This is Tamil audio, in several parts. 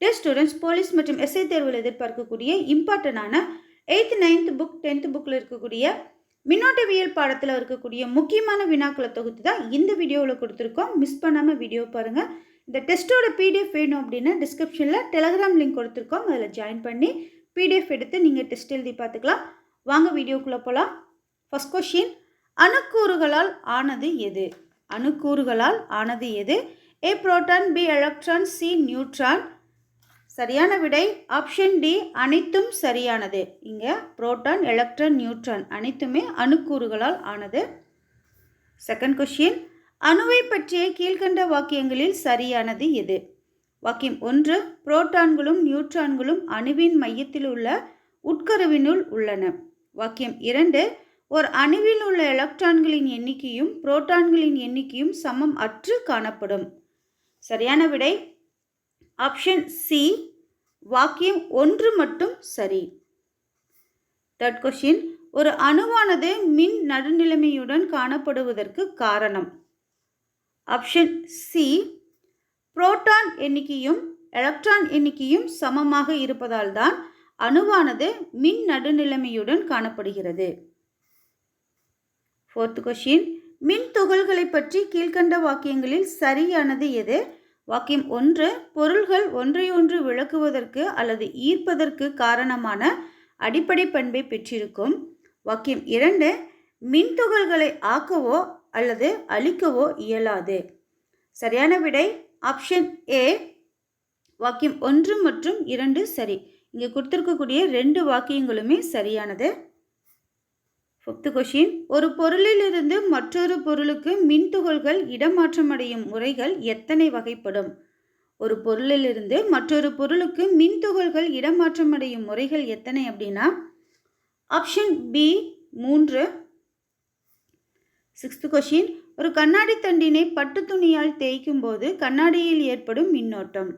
டெஸ்ட் ஸ்டூடெண்ட்ஸ் போலீஸ் மற்றும் எஸ்ஐ தேர்வில் எதிர்பார்க்கக்கூடிய இம்பார்ட்டண்டான எயித்து நைன்த் புக் டென்த் புக்கில் இருக்கக்கூடிய மின்னோட்டவியல் பாடத்தில் இருக்கக்கூடிய முக்கியமான வினாக்களை தொகுத்து தான் இந்த வீடியோவில் கொடுத்துருக்கோம். மிஸ் பண்ணாமல் வீடியோ பாருங்கள் இந்த டெஸ்ட்டோட பிடிஎஃப் வேணும் அப்படின்னா டிஸ்கிரிப்ஷனில் டெலகிராம் லிங்க் கொடுத்துருக்கோம். அதில் ஜாயின் பண்ணி பிடிஎஃப் எடுத்து நீங்கள் டெஸ்ட் எழுதி பார்த்துக்கலாம். வாங்க வீடியோக்குள்ளே போகலாம் ஃபஸ்ட் கொஷின் அணுக்கூறுகளால் ஆனது எது? அணுக்கூறுகளால் ஆனது எது? A proton B electron C neutron சரியான விடை ஆப்ஷன் டி அனைத்தும் சரியானது. இங்கே புரோட்டான் எலக்ட்ரான் நியூட்ரான் அனைத்துமே அணுக்கூறுகளால் ஆனது. செகண்ட் கொஷின் அணுவை பற்றிய கீழ்கண்ட வாக்கியங்களில் சரியானது எது? வாக்கியம் ஒன்று புரோட்டான்களும் நியூட்ரான்களும் அணுவின் மையத்தில் உள்ள உட்கருவினுள் உள்ளன. வாக்கியம் இரண்டு ஒரு அணுவில் உள்ள எலக்ட்ரான்களின் எண்ணிக்கையும் புரோட்டான்களின் எண்ணிக்கையும் சமம் அற்று காணப்படும். சரியான விடை ஆப்ஷன் சி வாக்கியம் ஒன்று மட்டும் சரி. தேர்ட் கொஷின் ஒரு அணுவானது மின் நடுநிலைமையுடன் காணப்படுவதற்கு காரணம். ஆப்ஷன் சி புரோட்டான் எண்ணிக்கையும் எலக்ட்ரான் எண்ணிக்கையும் சமமாக இருப்பதால் தான் அணுவானது மின் நடுநிலைமையுடன் காணப்படுகிறது. ஃபோர்த் கொஷின் மின் துகள்களை பற்றி கீழ்கண்ட வாக்கியங்களில் சரியானது எது? வாக்கியம் ஒன்று பொருள்கள் ஒன்றையொன்று விளக்குவதற்கு அல்லது ஈர்ப்பதற்கு காரணமான அடிப்படை பண்பை பெற்றிருக்கும். வாக்கியம் இரண்டு மின்துகள்களை ஆக்கவோ அல்லது அழிக்கவோ இயலாது. சரியான விடை ஆப்ஷன் ஏ. வாக்கியம் ஒன்று மற்றும் இரண்டு சரி. இங்கே கொடுத்துருக்கக்கூடிய ரெண்டு வாக்கியங்களுமே சரியானது. ஃபிஃப்த் கொஷின் ஒரு பொருளிலிருந்து மற்றொரு பொருளுக்கு மின்துகள்கள் இடமாற்றமடையும் முறைகள் எத்தனை வகைப்படும்? ஒரு பொருளிலிருந்து மற்றொரு பொருளுக்கு மின்துகள்கள் இடமாற்றமடையும் முறைகள் எத்தனை அப்படின்னா ஆப்ஷன் பி மூன்று. சிக்ஸ்த் கொஷின் ஒரு கண்ணாடி தண்டினை பட்டு துணியால் தேய்க்கும் போது கண்ணாடியில் ஏற்படும் மின்னோட்டம்.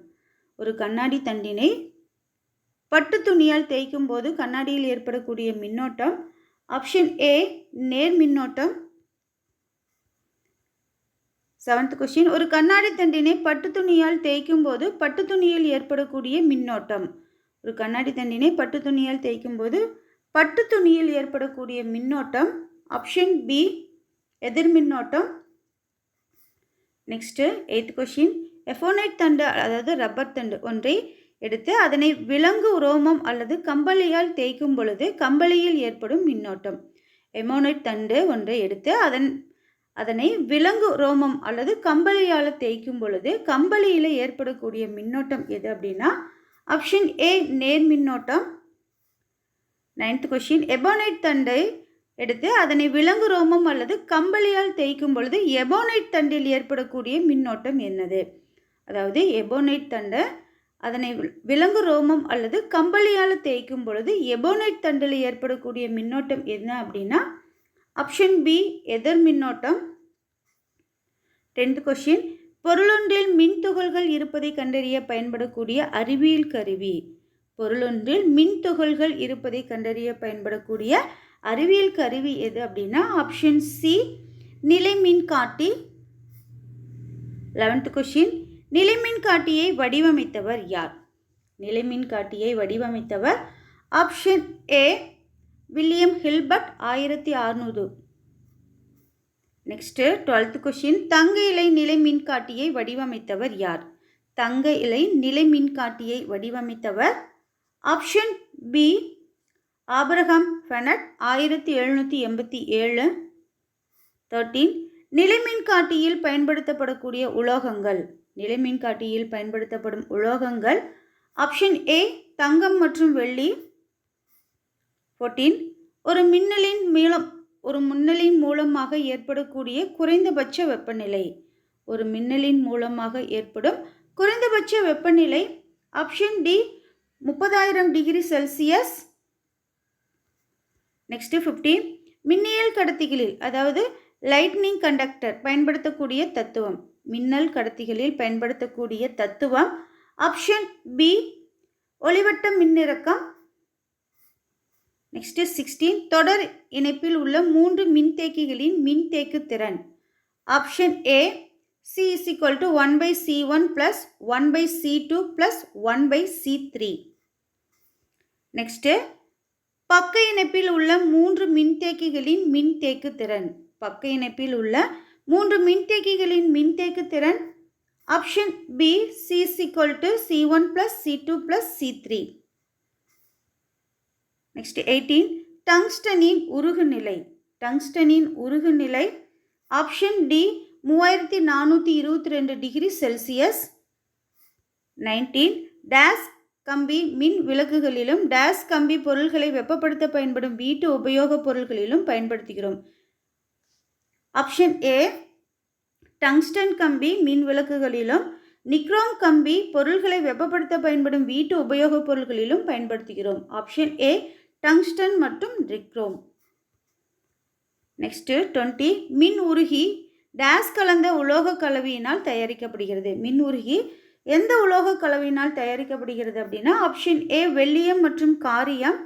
ஒரு கண்ணாடி தண்டினை பட்டு துணியால் தேய்க்கும் போது கண்ணாடியில் ஏற்படக்கூடிய மின்னோட்டம் ஆப்ஷன் ஏ நேர் மின்னோட்டம். செவன்த் கொஸ்டின் ஒரு கண்ணாடி தண்டினை பட்டு துணியால் தேய்க்கும் போது பட்டு துணியில் ஏற்படக்கூடிய மின்னோட்டம். ஒரு கண்ணாடி தண்டினை பட்டு துணியால் தேய்க்கும் போது பட்டு துணியில் ஏற்படக்கூடிய மின்னோட்டம். ஆப்ஷன் பி எதிர் மின்னோட்டம். நெக்ஸ்ட்டு எயித் கொஷின் எஃபோனைட் தண்டு அதாவது ரப்பர் தண்டு ஒன்றை எடுத்து அதனை விலங்கு உரோமம் அல்லது கம்பளியால் தேய்க்கும் பொழுது கம்பளியில் ஏற்படும் மின்னோட்டம். எமோனைட் தண்டு ஒன்றை எடுத்து அதன் அதனை விலங்கு ரோமம் அல்லது கம்பளியால் தேய்க்கும் பொழுது கம்பளியில் ஏற்படக்கூடிய மின்னோட்டம் எது அப்படின்னா ஆப்ஷன் ஏ நேர் மின்னோட்டம். நைன்த் கொஷின் எபோனைட் தண்டை எடுத்து அதனை விலங்கு ரோமம் அல்லது கம்பளியால் தேய்க்கும் பொழுது எபோனைட் தண்டில் ஏற்படக்கூடிய மின்னோட்டம் என்னது? அதாவது எபோனைட் தண்டை அதனை விலங்கு ரோமம் அல்லது கம்பளியால் தேய்க்கும் பொழுது எபோனைட் தண்டில் ஏற்படக்கூடிய மின்னோட்டம் என்ன அப்படின்னா ஆப்ஷன் பி எதிர் மின்னோட்டம். டென்த் கொஷின் பொருளொன்றில் மின் துகள்கள் இருப்பதை கண்டறிய பயன்படக்கூடிய அறிவியல் கருவி. பொருளொன்றில் மின் துகள்கள் இருப்பதை கண்டறிய பயன்படக்கூடிய அறிவியல் கருவி எது அப்படின்னா ஆப்ஷன் சி நிலை மின்காட்டி லெவன்த் கொஷின் நிலைமின் காட்டியை வடிவமைத்தவர் யார்? நிலைமின் காட்டியை வடிவமைத்தவர் ஆப்ஷன் ஏ வில்லியம் ஹில்பர்ட் ஆயிரத்தி அறுநூறு. நெக்ஸ்ட்டு டுவெல்த் கொஷின் தங்க இலை நிலை மின்காட்டியை வடிவமைத்தவர் யார்? தங்க இலை நிலை மின்காட்டியை வடிவமைத்தவர் ஆப்ஷன் பி ஆபிரகாம் ஃபெனட் ஆயிரத்தி எழுநூற்றி எண்பத்தி ஏழு. தேர்ட்டீன் நிலைமின்காட்டியில் பயன்படுத்தப்படக்கூடிய உலோகங்கள். நிலைமின்காட்டியில் பயன்படுத்தப்படும் உலோகங்கள் ஆப்ஷன் ஏ தங்கம் மற்றும் வெள்ளி. ஃபோர்டீன் ஒரு மின்னலின் மூலம் ஒரு மின்னலின் மூலமாக ஏற்படக்கூடிய குறைந்தபட்ச வெப்பநிலை. ஒரு மின்னலின் மூலமாக ஏற்படும் குறைந்தபட்ச வெப்பநிலை ஆப்ஷன் டி முப்பதாயிரம் டிகிரி செல்சியஸ். நெக்ஸ்ட்டு ஃபிஃப்டி மின்னியல் கடத்திகளில் அதாவது லைட்னிங் கண்டக்டர் பயன்படுத்தக்கூடிய தத்துவம். மின்னல் கடத்திகளில் பயன்படுத்தக்கூடிய தத்துவம் ஆப்ஷன் பி ஒளிவட்ட மின்னிறக்கம். நெக்ஸ்ட்டு சிக்ஸ்டீன் தொடர் இணைப்பில் உள்ள மூன்று மின்தேக்கிகளின் மின்தேக்கு திறன். Option A C is equal to one by C one plus one by C two plus one by C three next பக்க இணைப்பில் உள்ள மூன்று மின்தேக்கிகளின் மின்தேக்கு திறன். பக்க இணைப்பில் உள்ள மூன்று மின்தேக்கிகளின் மின்தேக்கு திறன். Option B C equal to C one plus C two plus C three next eighteen டங்ஸ்டனின் உருகுநிலை டங்ஸ்டனின் உருகுநிலை ஆப்ஷன் டி மூவாயிரத்தி நானூற்றி இருபத்தி ரெண்டு டிகிரி செல்சியஸ் நைன்டீன் டேஸ் கம்பி மின் விளக்குகளிலும் டேஸ் கம்பி பொருள்களை வெப்பப்படுத்த பயன்படும் வீட்டு உபயோகப் பொருள்களிலும் பயன்படுத்துகிறோம். ஆப்ஷன் ஏ டங்ஸ்டன் கம்பி மின் விளக்குகளிலும் நிக்ரோம் கம்பி பொருள்களை வெப்பப்படுத்த பயன்படும் வீட்டு உபயோகப் பொருள்களிலும் பயன்படுத்துகிறோம். ஆப்ஷன் ஏ டங்ஸ்டன் மற்றும் நிக்ரோம் நெக்ஸ்ட்டு டுவெண்ட்டி மின் உருகி டேஸ் கலந்த உலோக கலவையினால் தயாரிக்கப்படுகிறது. மின் உருகி எந்த உலோக கலவையினால் தயாரிக்கப்படுகிறது அப்படின்னா ஆப்ஷன் ஏ வெள்ளியம் மற்றும் காரியம்.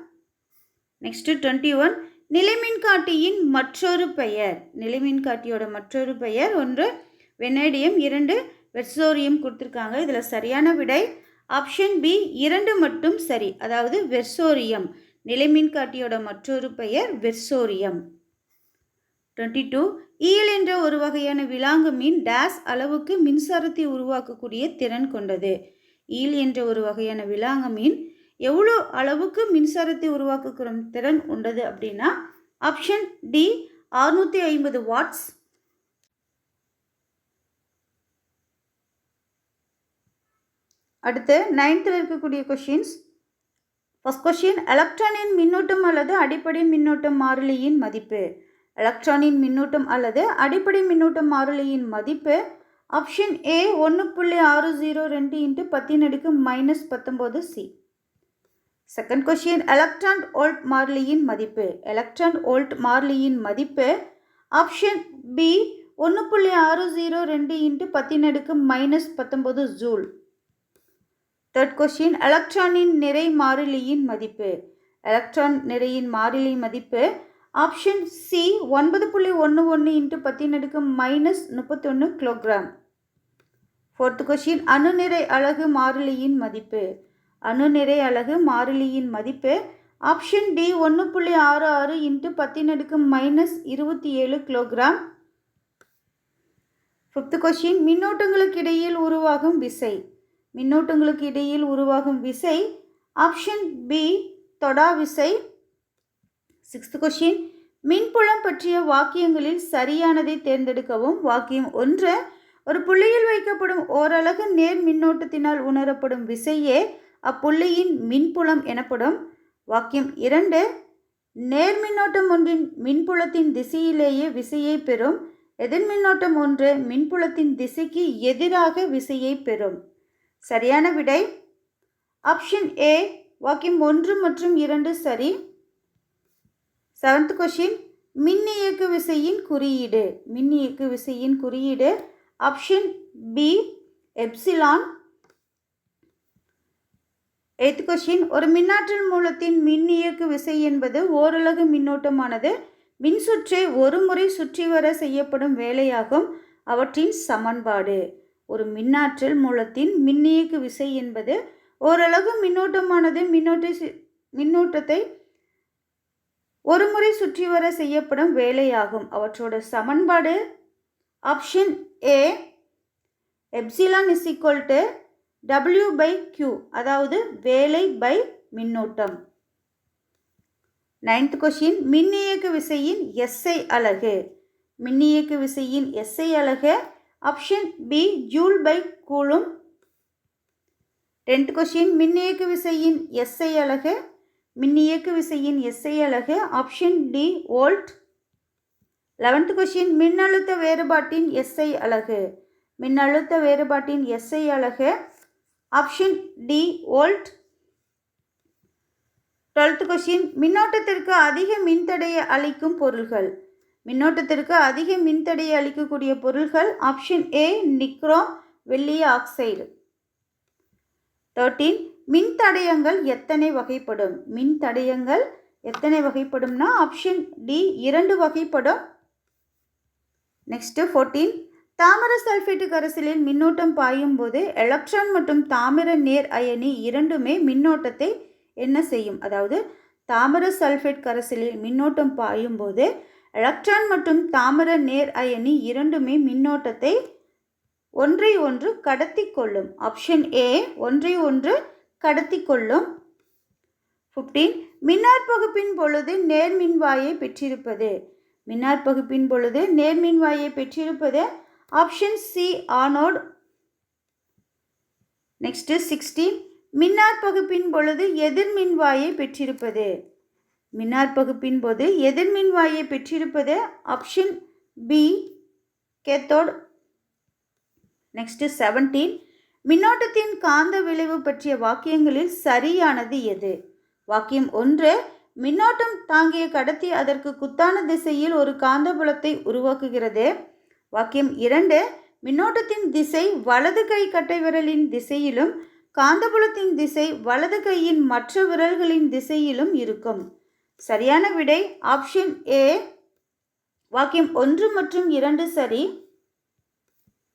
நெக்ஸ்ட்டு டுவெண்ட்டி ஒன் நிலைமின்காட்டியின் மற்றொரு பெயர். நிலைமின்காட்டியோட மற்றொரு பெயர் ஒன்று வெனேடியம் இரண்டு வெர்சோரியம் கொடுத்துருக்காங்க. இதில் சரியான விடை ஆப்ஷன் பி இரண்டு மட்டும் சரி. அதாவது வெர்சோரியம். நிலைமின்காட்டியோட மற்றொரு பெயர் வெர்சோரியம். Twenty two. ஈல் என்ற ஒரு வகையான விலாங்கு மீன் டேஸ் அளவுக்கு மின்சாரத்தை உருவாக்கக்கூடிய திறன் கொண்டது. ஈல் என்ற ஒரு வகையான விலாங்கு மீன் எவ்வளோ அளவுக்கு மின்சாரத்தை உருவாக்குகிற திறன் உண்டது அப்படின்னா ஆப்ஷன் டி அறுநூற்றி ஐம்பது வாட்ஸ் அடுத்து நைன்த்தில் இருக்கக்கூடிய கொஷின்ஸ் ஃபஸ்ட் கொஷின் எலக்ட்ரானின் மின்னூட்டம் அல்லது அடிப்படை மின்னூட்டம் மாறிலியின் மதிப்பு. எலக்ட்ரானின் மின்னூட்டம் அல்லது அடிப்படை மின்னூட்டம் மாறிலியின் மதிப்பு ஆப்ஷன் ஏ ஒன்று புள்ளி ஆறு ஜீரோ ரெண்டு இன்ட்டு பத்தின் அடுக்கு மைனஸ் பத்தொம்போது C second question electron volt மாறிலியின் மதிப்பு. எலக்ட்ரான் ஓல்ட் மார்லியின் மதிப்பு ஆப்ஷன் பி ஒன்று புள்ளி ஆறு ஜீரோ ரெண்டு இன்ட்டு பத்தினடுக்கு மைனஸ் பத்தொம்போது ஜூல். தேர்ட் கொஷின் எலக்ட்ரானின் நிறை மாறிலியின் மதிப்பு. எலக்ட்ரான் நிறையின் மாறிலி மதிப்பு ஆப்ஷன் சி ஒன்பது புள்ளி ஒன்று ஒன்று இன்ட்டு பத்தினடுக்கு மைனஸ் முப்பத்தொன்று கிலோகிராம் ஃபோர்த் கொஷின் அணுநிறை அழகு மாறிலியின் மதிப்பு. அணுநிறை அலகு மாறிலியின் மதிப்பு. ஆப்ஷன் டி ஒன்று புள்ளி ஆறு ஆறு இன்ட்டு பத்தின் அடுக்கு மைனஸ் இருபத்தி ஏழு கிலோகிராம் ஃபிஃப்த் கொஷின் மின்னோட்டங்களுக்கு இடையில் உருவாகும் விசை. மின்னோட்டங்களுக்கு இடையில் உருவாகும் விசை. ஆப்ஷன் பி தொடா விசை. சிக்ஸ்த் கொஷின் மின்புலம் பற்றிய வாக்கியங்களில் சரியானதை தேர்ந்தெடுக்கவும். வாக்கியம் ஒன்று. ஒரு புள்ளியில் வைக்கப்படும் ஓரலகு நேர் மின்னோட்டத்தினால் உணரப்படும் விசையே அப்புள்ளியின் மின்புலம் எனப்படும் வாக்கியம் இரண்டு. நேர் மின்னோட்டம் ஒன்றின் மின்புலத்தின் திசையிலேயே விசையை பெறும். எதிர் மின்னோட்டம் ஒன்று மின்புலத்தின் திசைக்கு எதிராக விசையை பெறும். சரியான விடை? ஆப்ஷன் ஏ வாக்கியம் ஒன்று மற்றும் இரண்டு சரி. செவன்த் கொஷின் மின்னியக்கு விசையின் குறியீடு. மின்னியக்கு விசையின் குறியீடு. Option B epsilon eighth question ஒரு மின்னாற்றல் மூலத்தின் மின் இயக்கு விசை என்பது ஓரலகு மின்னோட்டமானது. மின்சுற்றை ஒரு முறை சுற்றி வர செய்யப்படும் வேலையாகும். அவற்றின் சமன்பாடு. ஒரு மின்னாற்றல் மூலத்தின் மின்னியக்கு விசை என்பது ஓரளவு மின்னோட்டமானது. மின்னோட்ட மின்னோட்டத்தை ஒரு முறை சுற்றி வர செய்யப்படும் வேலையாகும். அவற்றோட சமன்பாடு option A. Epsilon is equal to W by Q அதாவது வேலை பை மின்னோட்டம். நைன்த் கொஷின் மின்னியக்கு விசையின் எஸ்ஐ அலகு மின்னியக்கு விசையின் எஸ்ஐ அலகு option B joule by coulomb tenth question மின்னியக்கு விசையின் எஸ்ஐ அலகு மின்னியக்கு விசையின் எஸ்ஐ அலகு option D volt eleventh question மின்னழுத்த வேறுபாட்டின் எஸ்ஐ அலகு மின்னழுத்த வேறுபாட்டின் எஸ்ஐ அலகு option D volt twelfth question மின்னோட்டத்திற்கு அதிக மின்தடையை அளிக்கும் பொருள்கள். மின்னோட்டத்திற்கு அதிக மின்தடையை அளிக்கக்கூடிய பொருள்கள். ஆப்ஷன் ஏ நிக்ரோம் வெள்ளிய ஆக்சைடு. தேர்ட்டீன் மின்தடையங்கள் எத்தனை வகைப்படும்? மின்தடையங்கள் எத்தனை வகைப்படும்னா ஆப்ஷன் டி இரண்டு வகைப்படும். நெக்ஸ்ட்டு ஃபோர்டீன் தாமிர சல்ஃபேட்டு கரைசலில் மின்னோட்டம் பாயும் போது எலக்ட்ரான் மற்றும் தாமிர நேர் அயனி இரண்டுமே மின்னோட்டத்தை என்ன செய்யும்? அதாவது தாமிர சல்ஃபேட் கரைசலில் மின்னோட்டம் பாயும் போது எலக்ட்ரான் மற்றும் தாமிர நேர் அயனி இரண்டுமே மின்னோட்டத்தை ஒன்றை ஒன்று கடத்தி கொள்ளும் ஆப்ஷன் ஏ ஒன்றை ஒன்று கடத்தி கொள்ளும் ஃபிஃப்டீன் மின்னாற்பகுப்பின் பொழுது நேர்மின்வாயை பெற்றிருப்பது. மின்னாற்பகுப்பின் பொழுது நேர்மின்வாயை பெற்றிருப்பது option C anode next sixteen மின்னாற்பகுப்பின் பொழுது எதிர்மின்வாயை பெற்றிருப்பது. மின்னாற்பகுப்பின் போது எதிர்மின்வாயை பெற்றிருப்பது option B cathode next seventeen மின்னோட்டத்தின் காந்த விளைவு பற்றிய வாக்கியங்களில் சரியானது எது? வாக்கியம் ஒன்று மின்னோட்டம் தாங்கிய கடத்தி அதற்கு குத்தான திசையில் ஒரு காந்தபுலத்தை உருவாக்குகிறது. வாக்கியம் இரண்டு மின்னோட்டத்தின் திசை வலது கை கட்டை விரலின் திசையிலும் காந்தபுலத்தின் திசை வலது கையின் மற்ற விரல்களின் திசையிலும் இருக்கும். சரியான விடை ஆப்ஷன் ஏ. வாக்கியம் ஒன்று மற்றும் இரண்டு சரி.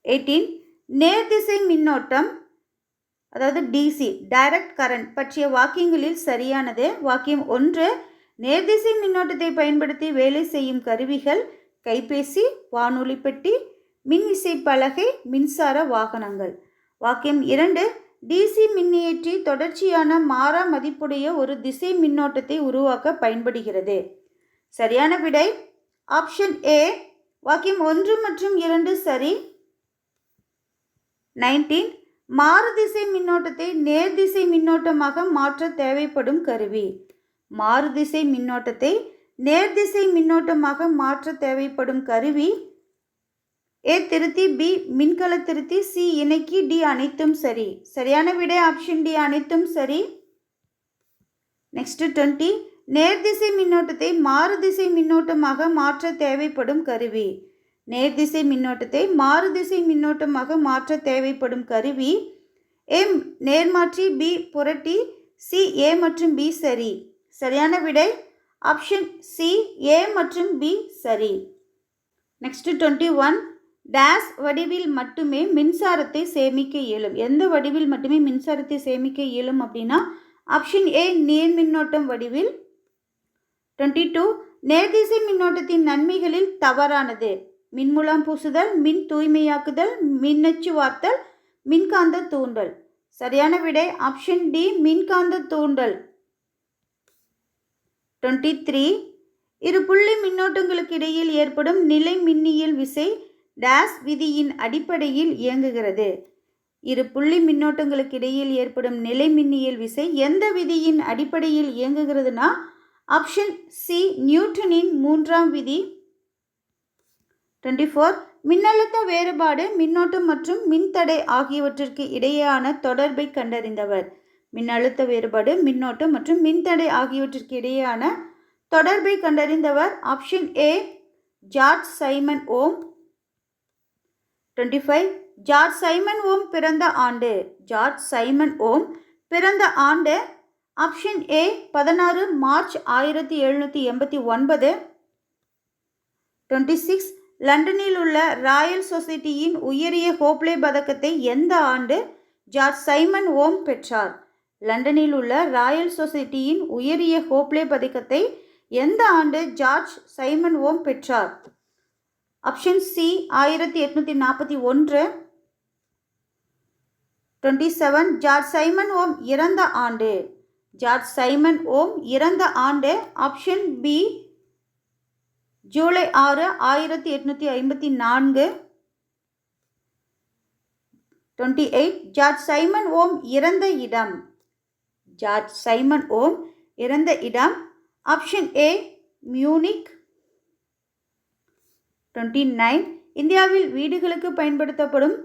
எயிட்டீன் நேர்திசை மின்னோட்டம் அதாவது டிசி டைரக்ட் கரண்ட் பற்றிய வாக்கியங்களில் சரியானது. வாக்கியம் ஒன்று நேர்திசை மின்னோட்டத்தை பயன்படுத்தி வேலை செய்யும் கருவிகள் கைபேசி வானொலி பெட்டி மின் இசை பலகை மின்சார வாகனங்கள். வாக்கியம் இரண்டு டிசி மின்னியற்றி தொடர்ச்சியான மாறா மதிப்புடைய ஒரு திசை மின்னோட்டத்தை உருவாக்க பயன்படுகிறது. சரியான விடை ஆப்ஷன் ஏ வாக்கியம் ஒன்று மற்றும் இரண்டு சரி. நைன்டீன் மாறுதிசை மின்னோட்டத்தை நேர்திசை மின்னோட்டமாக மாற்ற தேவைப்படும் கருவி. மாறுதிசை மின்னோட்டத்தை நேர்திசை மின்னோட்டமாக மாற்ற தேவைப்படும் கருவி ஏ திருத்தி பி மின்கல திருத்தி சி இணைக்கி டி அனைத்தும் சரி. சரியான விடை ஆப்ஷன் டி அனைத்தும் சரி. நெக்ஸ்ட் டுவெண்ட்டி நேர்திசை மின்னோட்டத்தை மாறுதிசை மின்னோட்டமாக மாற்ற தேவைப்படும் கருவி. நேர்திசை மின்னோட்டத்தை மாறுதிசை மின்னோட்டமாக மாற்ற தேவைப்படும் கருவி ஏ நேர்மாற்றி பி புரட்டி சி ஏ மற்றும் பி சரி. சரியான விடை ஆப்ஷன் சி ஏ மற்றும் பி சரி. நெக்ஸ்ட் டுவெண்ட்டி ஒன் டேஸ் வடிவில் மட்டுமே மின்சாரத்தை சேமிக்க இயலும். எந்த வடிவில் மட்டுமே மின்சாரத்தை சேமிக்க இயலும் அப்படின்னா ஆப்ஷன் ஏ நேர் மின்னோட்டம் வடிவில். டுவெண்ட்டி டூ நேர்திசை மின்னோட்டத்தின் நன்மைகளில் தவறானது. மின்முலாம் பூசுதல் மின் தூய்மையாக்குதல் மின்னச்சு வார்த்தல் மின்காந்த தூண்டல். சரியான விடை ஆப்ஷன் டி மின்காந்த தூண்டல். டுவெண்ட்டி த்ரீ இரு புள்ளி மின்னோட்டங்களுக்கு இடையில் ஏற்படும் நிலை மின்னியல் விசை டேஸ் விதியின் அடிப்படையில் இயங்குகிறது. இரு புள்ளி மின்னோட்டங்களுக்கு இடையில் ஏற்படும் நிலை மின்னியல் விசை எந்த விதியின் அடிப்படையில் இயங்குகிறதுனா ஆப்ஷன் சி நியூட்டனின் மூன்றாம் விதி. டுவெண்ட்டி ஃபோர் மின்னழுத்த வேறுபாடு மின்னோட்டம் மற்றும் மின்தடை ஆகியவற்றிற்கு இடையேயான தொடர்பை கண்டறிந்தவர். மின்னழுத்த வேறுபாடு மின்னோட்டம் மற்றும் மின்தடை ஆகியவற்றிற்கு இடையேயான தொடர்பை கண்டறிந்தவர் option A George Simon Ohm. Twenty five George Simon Ohm பிறந்த ஆண்டு. ஜார்ஜ் சைமன் ஓம் பிறந்த ஆண்டு ஆப்ஷன் ஏ பதினாறு மார்ச் ஆயிரத்தி எழுநூற்றி எண்பத்தி ஒன்பது. டுவெண்ட்டி சிக்ஸ் லண்டனில் உள்ள ராயல் சொசைட்டியின் உயரிய ஹோப்லே பதக்கத்தை எந்த ஆண்டு ஜார்ஜ் சைமன் ஓம் பெற்றார்? லண்டனில் உள்ள ராயல் சொசைட்டியின் உயரிய ஹோப்லே பதக்கத்தை எந்த ஆண்டு ஜார்ஜ் சைமன் ஓம் பெற்றார்? ஆப்ஷன் சி ஆயிரத்தி எட்நூற்றி நாற்பத்தி ஒன்று. Twenty seven George Simon Ohm இறந்த ஆண்டு. ஜார்ஜ் சைமன் ஓம் இறந்த ஆண்டு ஆப்ஷன் பி ஜூலை ஆறு ஆயிரத்தி எட்நூற்றி ஐம்பத்தி நான்கு. Twenty eight George Simon Ohm இறந்த இடம். ஜார்ஜ் சைமன் ஓம் இறந்த இடம் option A Munich twenty nine. இந்தியாவில் வீடுகளுக்கு பயன்படுத்தப்படும்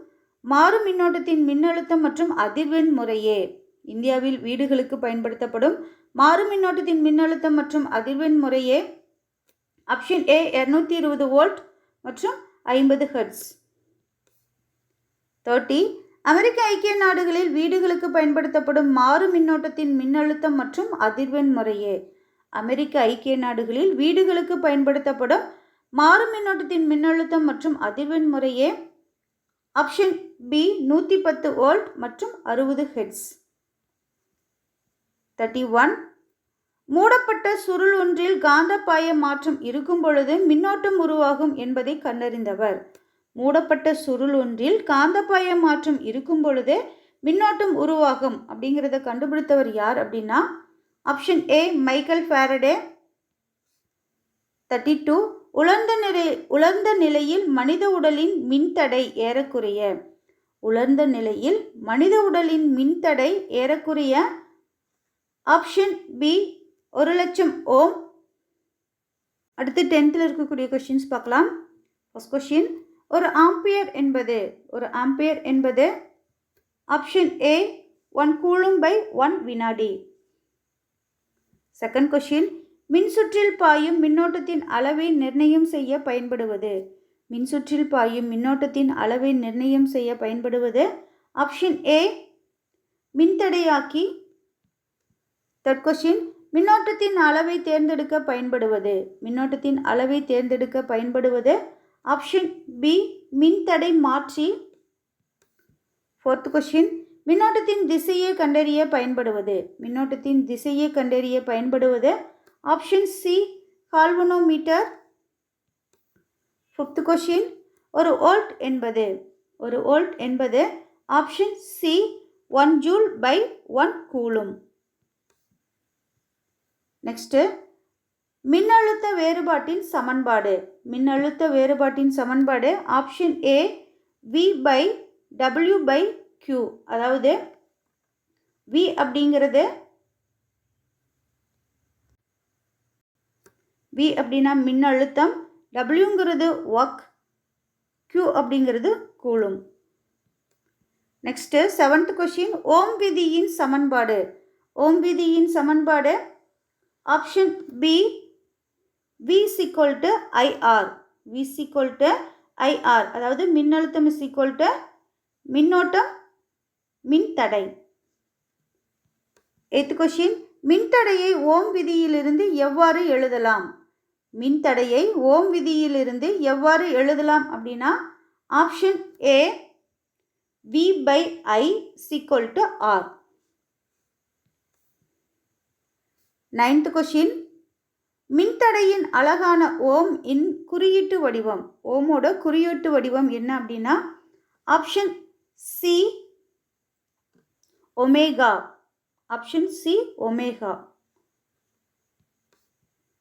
மாறும் மின்னோட்டத்தின் மின்னழுத்தம் மற்றும் அதிர்வெண் முறையே. இந்தியாவில் வீடுகளுக்கு பயன்படுத்தப்படும் மாறும் மின்னோட்டத்தின் மின்னழுத்தம் மற்றும் அதிர்வெண் முறையே. ஆப்ஷன் ஏ இரநூத்தி இருபது வோல்ட் மற்றும் ஐம்பது ஹெர்ட்ஸ். தேர்ட்டி அமெரிக்க ஐக்கிய நாடுகளில் வீடுகளுக்கு பயன்படுத்தப்படும் மாறு மின்னோட்டத்தின் மின்னழுத்தம் மற்றும் அதிர்வெண் முறையே. அமெரிக்க ஐக்கிய நாடுகளில் வீடுகளுக்கு பயன்படுத்தப்படும் மாறு மின்னோட்டத்தின் மின்னழுத்தம் மற்றும் அதிர்வெண் முறையே. ஆப்ஷன் பி நூற்றி பத்து வோல்ட் மற்றும் அறுபது ஹெட்ஸ் தேர்ட்டி ஒன் மூடப்பட்ட சுருள் ஒன்றில் காந்தப்பாய மாற்றம் இருக்கும் பொழுது மின்னோட்டம் உருவாகும் என்பதை கண்டறிந்தவர். மூடப்பட்ட சுருள் ஒன்றில் காந்தப்பாய மாற்றம் இருக்கும் பொழுதே மின்னோட்டம் உருவாகும் அப்படிங்கிறத கண்டுபிடித்தவர் யார் அப்படின்னா option A Michael Faraday thirty two உலர்ந்த நிலை உலர்ந்த நிலையில் மனித உடலின் மின்தடை ஏறக்குறைய. உலர்ந்த நிலையில் மனித உடலின் மின்தடை ஏறக்குறைய. ஆப்ஷன் பி ஒரு லட்சம் ஓம். அடுத்து டென்த்தில் இருக்கக்கூடிய கொஷின்ஸ் பார்க்கலாம். ஃபஸ்ட் கொஷின் ஒரு ஆம்பியர் என்பது ஒரு ஆம்பியர் என்பது option A one coulomb by one வினாடி. செகண்ட் கொஷின் மின்சுற்றில் பாயும் மின்னோட்டத்தின் அளவை நிர்ணயம் செய்ய பயன்படுவது. மின்சுற்றில் பாயும் மின்னோட்டத்தின் அளவை நிர்ணயம் செய்ய பயன்படுவது. ஆப்ஷன் ஏ மின்தடையாக்கி தேர்ட் கொஷின் மின்னோட்டத்தின் அளவை தேர்ந்தெடுக்க பயன்படுவது. மின்னோட்டத்தின் அளவை தேர்ந்தெடுக்க பயன்படுவது. ஆப்ஷன் பி மின்தடை மாற்றி. ஃபோர்த் கொஷின் மின்னோட்டத்தின் திசையை கண்டறிய பயன்படுவது. மின்னோட்டத்தின் திசையை கண்டறிய பயன்படுவது. Option C galvanometer fifth question ஒரு ஓல்ட் என்பது. ஒரு ஓல்ட் என்பது option C one joule by one coulomb next மின்னழுத்த வேறுபாட்டின் சமன்பாடு. மின்னழுத்த வேறுபாட்டின் சமன்பாடு option A V by W by Q அதாவது வி அப்படிங்கிறது வி அப்படின்னா மின்னழுத்தம் டபிள்யூங்கிறது ஒர்க் கியூ அப்படிங்கிறது coulomb next seventh question Ohm விதியின் சமன்பாடு. ஓம் விதியின் சமன்பாடு option B V is equal to IR V is equal to IR அதாவது மின்னழுத்தம் இஸ் ஈக்குவல் டு மின்னோட்டம் மின்தடை. எய்த் கொஷின் மின்தடையை ஓம் விதியிலிருந்து எவ்வாறு எழுதலாம்? மின்தடையை ஓம் விதியிலிருந்து எவ்வாறு எழுதலாம் அப்படின்னா option A V by I is equal to R ninth question மின்தடையின் அழகான ஓம் இன் குறியீட்டு வடிவம். ஓமோட குறியீட்டு வடிவம் என்ன அப்படின்னா option C omega. Option C omega.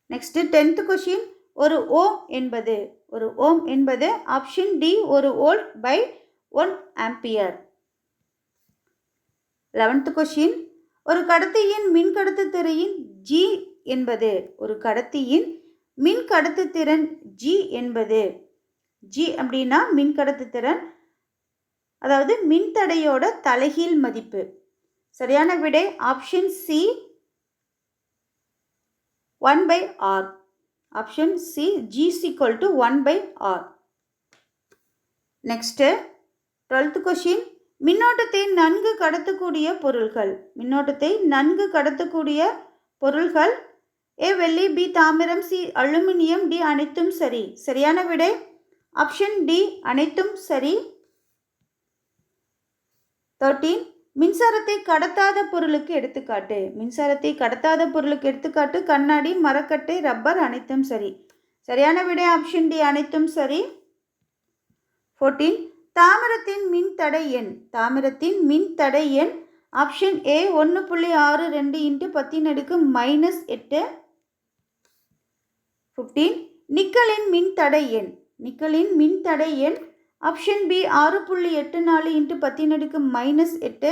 Next tenth question ஒரு ஓம் என்பது ஒரு ஓம் என்பது ஆப்ஷன் டி ஒரு volt by one ampere. Eleventh question ஒரு கடத்தியின் மின்கடத்து திரையின் ஜி என்பது ஒரு கடத்தியின் மின் கடத்துத்திறன் ஜி என்பது. ஜி அப்படின்னா மின் கடத்துத்திறன் அதாவது மின்தடையோட தலைகீழ் மதிப்பு. சரியான விடை option C one by R option C G is equal to one by R next twelfth question மின்னோட்டத்தை நன்கு கடத்தக்கூடிய பொருள்கள். மின்னோட்டத்தை நன்கு கடத்தக்கூடிய பொருள்கள் ஏ வெள்ளி பி தாமிரம் சி அலுமினியம் டி அனைத்தும் சரி. சரியான விடை? ஆப்ஷன் டி அனைத்தும் சரி. தேர்ட்டீன் மின்சாரத்தை கடத்தாத பொருளுக்கு எடுத்துக்காட்டு. மின்சாரத்தை கடத்தாத பொருளுக்கு எடுத்துக்காட்டு கண்ணாடி மரக்கட்டை ரப்பர் அனைத்தும் சரி. சரியான விடை? ஆப்ஷன் டி அனைத்தும் சரி. ஃபோர்டீன் தாமிரத்தின் மின் தடை எண். தாமிரத்தின் மின் தடை எண். ஆப்ஷன் ஏ ஒன்று புள்ளி ஆறு ரெண்டு இன்ட்டு பத்தின் அடுக்கு மைனஸ் எட்டு. ஃபிஃப்டீன் நிக்கலின் மின் தடை எண். நிக்கலின் மின் தடை எண் ஆப்ஷன் பி ஆறு புள்ளி எட்டு நாலு இன்ட்டு பத்தினடுக்கு மைனஸ் எட்டு.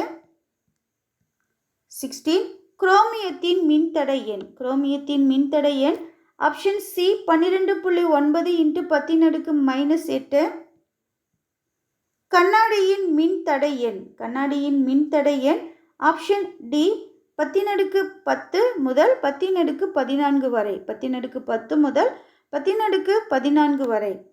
சிக்ஸ்டீன் குரோமியத்தின் மின்தடை எண். குரோமியத்தின் மின்தடை எண் ஆப்ஷன் சி பன்னிரெண்டு புள்ளி ஒன்பது இன்ட்டு பத்தினடுக்கு மைனஸ் எட்டு. கண்ணாடியின் மின்தடை எண். கண்ணாடியின் மின்தடை எண் ஆப்ஷன் டி பத்தினடுக்கு பத்து முதல் பத்தினடுக்கு பதினான்கு வரை. பத்தினடுக்கு பத்து முதல் பத்தினடுக்கு பதினான்கு வரை.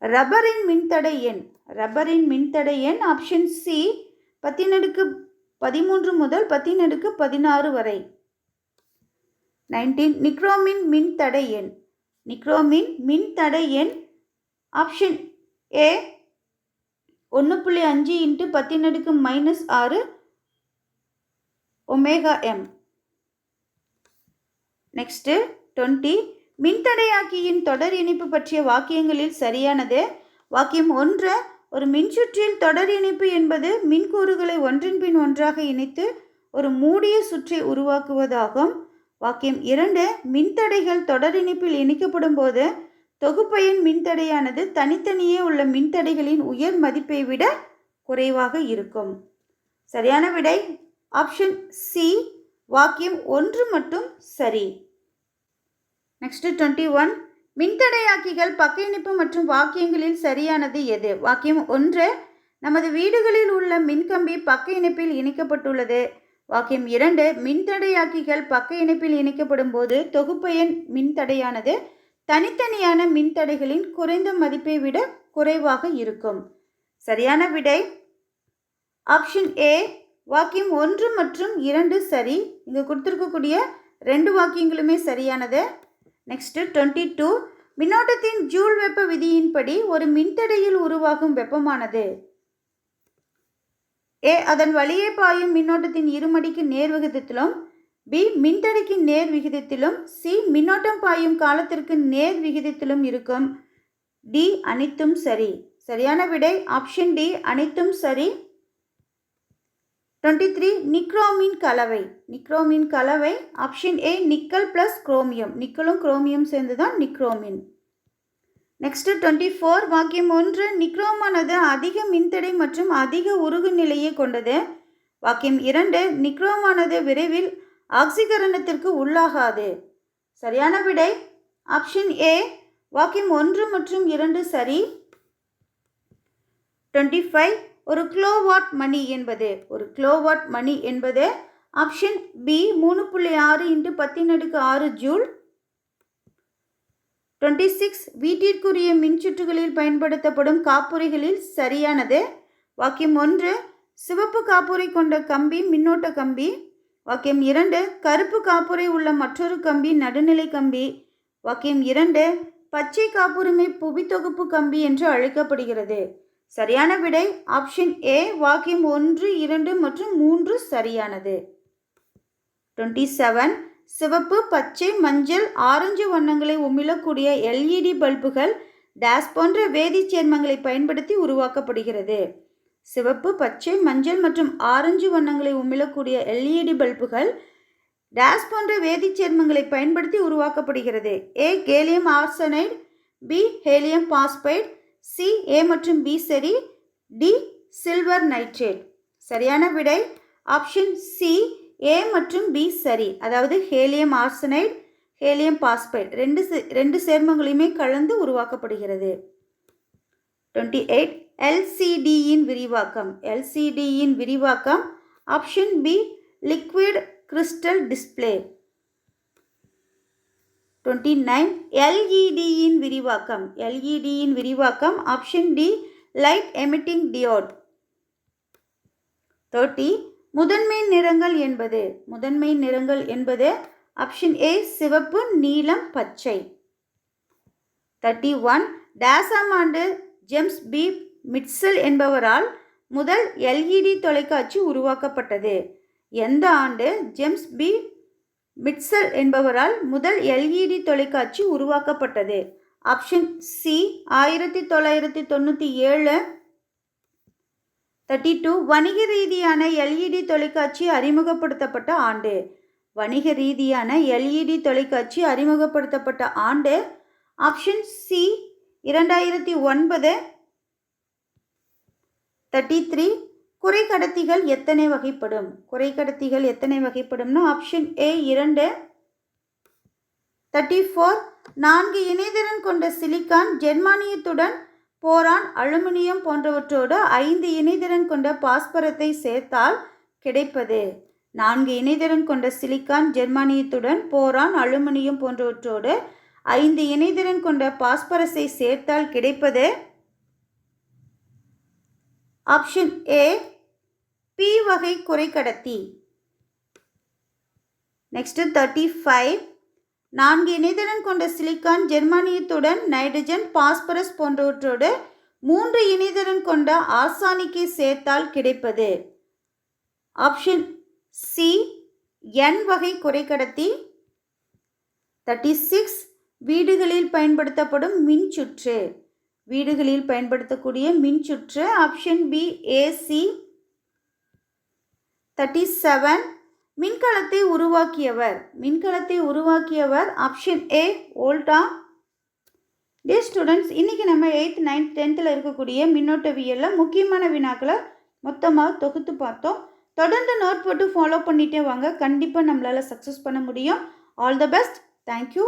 ரப்பரின் மின்தடை எண். ரப்பரின் மின்தடை எண் ஆப்ஷன் சி பத்தினடுக்கு பதிமூன்று முதல் பத்தினடுக்கு பதினாறு வரை. நைன்டீன். நிக்ரோமின் மின்தடை எண். நிக்ரோமின் மின்தடை எண் ஆப்ஷன் ஏ ஒன்று புள்ளி அஞ்சு இன்ட்டு பத்தினடுக்கு மைனஸ் ஆறு ஒமேகா எம் நெக்ஸ்ட்டு டுவெண்ட்டி மின்தடையாக்கியின் தொடர் இணைப்பு பற்றிய வாக்கியங்களில் சரியானது. வாக்கியம் ஒன்று ஒரு மின்சுற்றில் தொடர் இணைப்பு என்பது மின்கூறுகளை ஒன்றின் பின் ஒன்றாக இணைத்து ஒரு மூடிய சுற்றை உருவாக்குவதாகும். வாக்கியம் இரண்டு மின்தடைகள் தொடர் இணைப்பில் இணைக்கப்படும் போது தொகுப்பையின் மின்தடையானது தனித்தனியே உள்ள மின்தடைகளின் உயர் மதிப்பை விட குறைவாக இருக்கும். சரியான விடை? ஆப்ஷன் சி வாக்கியம் ஒன்று மட்டும் சரி. நெக்ஸ்ட் டுவெண்ட்டி ஒன் மின்தடையாக்கிகள் பக்க இணைப்பு மற்றும் வாக்கியங்களில் சரியானது எது? வாக்கியம் ஒன்று நமது வீடுகளில் உள்ள மின்கம்பி பக்க இணைப்பில் இணைக்கப்பட்டுள்ளது. வாக்கியம் இரண்டு மின்தடையாக்கிகள் பக்க இணைப்பில் இணைக்கப்படும் போது தொகுப்பயன் மின்தடையானது தனித்தனியான மின்தடைகளின் குறைந்த மதிப்பை விட குறைவாக இருக்கும். சரியான விடை? ஆப்ஷன் ஏ வாக்கியம் ஒன்று மற்றும் இரண்டு சரி. இங்கே கொடுத்துருக்கக்கூடிய ரெண்டு வாக்கியங்களுமே சரியானது. நெக்ஸ்ட்டு டுவெண்ட்டி டூ மின்னோட்டத்தின் ஜூல் வெப்ப விதியின்படி ஒரு மின்தடையில் உருவாகும் வெப்பமானது. ஏ அதன் வழியே பாயும் மின்னோட்டத்தின் இருமடிக்கு நேர் விகிதத்திலும் பி மின்தடைக்கு நேர் விகிதத்திலும் சி மின்னோட்டம் பாயும் காலத்திற்கு நேர் விகிதத்திலும் இருக்கும். டி அனைத்தும் சரி. சரியான விடை. ஆப்ஷன் டி அனைத்தும் சரி. டுவெண்ட்டி த்ரீ நிக்ரோமின் கலவை. நிக்ரோமின் கலவை option A nickel plus chromium நிக்கலும் chromium சேர்ந்து தான் நிக்ரோமின் நெக்ஸ்ட்டு டுவெண்ட்டி ஃபோர் வாக்கியம் ஒன்று. நிக்ரோமானது அதிக மின்தடை மற்றும் அதிக உருகு நிலையை கொண்டது. வாக்கியம் இரண்டு நிக்ரோமானது விரைவில் ஆக்சிகரணத்திற்கு உள்ளாகாது. சரியான விடை? ஆப்ஷன் ஏ வாக்கியம் ஒன்று மற்றும் இரண்டு சரி. டுவெண்ட்டி ஃபைவ் ஒரு கிலோவாட் மணி என்பது ஒரு கிலோவாட் மணி என்பது ஆப்ஷன் பி மூணு புள்ளி ஆறு இன்ட்டு பத்தின் அடுக்கு ஆறு ஜூல் டுவெண்ட்டி சிக்ஸ் வீட்டிற்குரிய மின்சுற்றுகளில் பயன்படுத்தப்படும் காப்புரைகளில் சரியானது. வாக்கியம் ஒன்று சிவப்பு காப்புரை கொண்ட கம்பி மின்னோட்ட கம்பி. வாக்கியம் இரண்டு கருப்பு காப்புரை உள்ள மற்றொரு கம்பி நடுநிலை கம்பி. வாக்கியம் இரண்டு பச்சை காப்புரிமை புவித்தொகுப்பு கம்பி என்று அழைக்கப்படுகிறது. சரியான விடை ஆப்ஷன் ஏ வாக்கியம் ஒன்று இரண்டு மற்றும் மூன்று சரியானது. டுவெண்ட்டி செவன் சிவப்பு பச்சை மஞ்சள் ஆரஞ்சு வண்ணங்களை உமிழக்கூடிய எல்இடி பல்புகள் டேஸ் போன்ற வேதிச் சேர்மங்களை பயன்படுத்தி உருவாக்கப்படுகிறது. சிவப்பு பச்சை மஞ்சள் மற்றும் ஆரஞ்சு வண்ணங்களை உமிழக்கூடிய எல்இடி பல்புகள் டேஸ் போன்ற வேதிச் சேர்மங்களை பயன்படுத்தி உருவாக்கப்படுகிறது. A gallium arsenide B helium phosphide C A மற்றும் பி சரி. டி சில்வர் நைட்ரேட் சரியான விடை. ஆப்ஷன் சி ஏ மற்றும் பி சரி. அதாவது ஹேலியம் ஆர்சனைடு ஹேலியம் பாஸ்பைட் ரெண்டு சே- ரெண்டு சேர்மங்களையுமே கலந்து உருவாக்கப்படுகிறது. டுவெண்ட்டி எயிட் எல்சிடியின் விரிவாக்கம். எல்சிடியின் விரிவாக்கம். Option B liquid crystal display twenty nine எல்இடியின் விரிவாக்கம். எல்இடியின் விரிவாக்கம் option D light emitting diode thirty முதன்மை நிறங்கள் என்பது. முதன்மை நிறங்கள் என்பது ஆப்ஷன் ஏ சிவப்பு நீலம் பச்சை. தேர்ட்டி ஒன் டேசாம் ஆண்டு ஜெம்ஸ் பி மிட்சல் என்பவரால் முதல் எல்இடி தொலைக்காட்சி உருவாக்கப்பட்டது. எந்த ஆண்டு? ஜெம்ஸ் பி மிட்சல் என்பவரால் முதல் எல்இடி தொலைக்காட்சி உருவாக்கப்பட்டது. ஆப்ஷன் சி ஆயிரத்தி தொள்ளாயிரத்தி தொண்ணூற்றி ஏழு. தேர்ட்டி டூ வணிக ரீதியான எல்இடி தொலைக்காட்சி அறிமுகப்படுத்தப்பட்ட ஆண்டு. வணிக ரீதியான எல்இடி தொலைக்காட்சி அறிமுகப்படுத்தப்பட்ட ஆண்டு. ஆப்ஷன் சி இரண்டாயிரத்தி ஒன்பது. தேர்ட்டி த்ரீ குறை கடத்திகள் எத்தனை வகைப்படும்? குறை கடத்திகள் எத்தனை வகைப்படும்னா ஆப்ஷன் ஏ இரண்டு தேர்ட்டி ஃபோர் நான்கு இணைதிறன் கொண்ட சிலிக்கான் ஜெர்மானியத்துடன் போரான் அலுமினியம் போன்றவற்றோடு ஐந்து இணைதிறன் கொண்ட பாஸ்பரத்தை சேர்த்தால் கிடைப்பது. நான்கு இணைதிறன் கொண்ட சிலிக்கான் ஜெர்மானியத்துடன் போரான் அலுமினியம் போன்றவற்றோடு ஐந்து இணைதிறன் கொண்ட பாஸ்பரஸை சேர்த்தால் கிடைப்பது. ஆப்ஷன் ஏ பி வகை குறைக்கடத்தி நெக்ஸ்ட்டு தேர்ட்டி ஃபைவ் நான்கு இணைதிறன் கொண்ட சிலிக்கான் ஜெர்மானியத்துடன் நைட்ரஜன் பாஸ்பரஸ் போன்றவற்றோடு மூன்று இணைதிறன் கொண்ட ஆசானிக்கு சேர்த்தால் கிடைப்பது. ஆப்ஷன் சி என் வகை குறைக்கடத்தி தேர்ட்டி சிக்ஸ் வீடுகளில் பயன்படுத்தப்படும் மின்சுற்று. வீடுகளில் பயன்படுத்தக்கூடிய மின்சுற்று. Option B AC thirty seven மின்கலத்தை உருவாக்கியவர். மின்கலத்தை உருவாக்கியவர் ஆப்ஷன் ஏ ஓல்டா டே ஸ்டூடெண்ட்ஸ் இன்றைக்கி நம்ம எயித் நைன்த் டென்த்தில் இருக்கக்கூடிய மின்னோட்டவியலில் முக்கியமான வினாக்களை மொத்தமாக தொகுத்து பார்த்தோம். தொடர்ந்து நோட் போட்டு ஃபாலோ பண்ணிகிட்டே வாங்க. கண்டிப்பாக நம்மளால் சக்ஸஸ் பண்ண முடியும். All the best thank you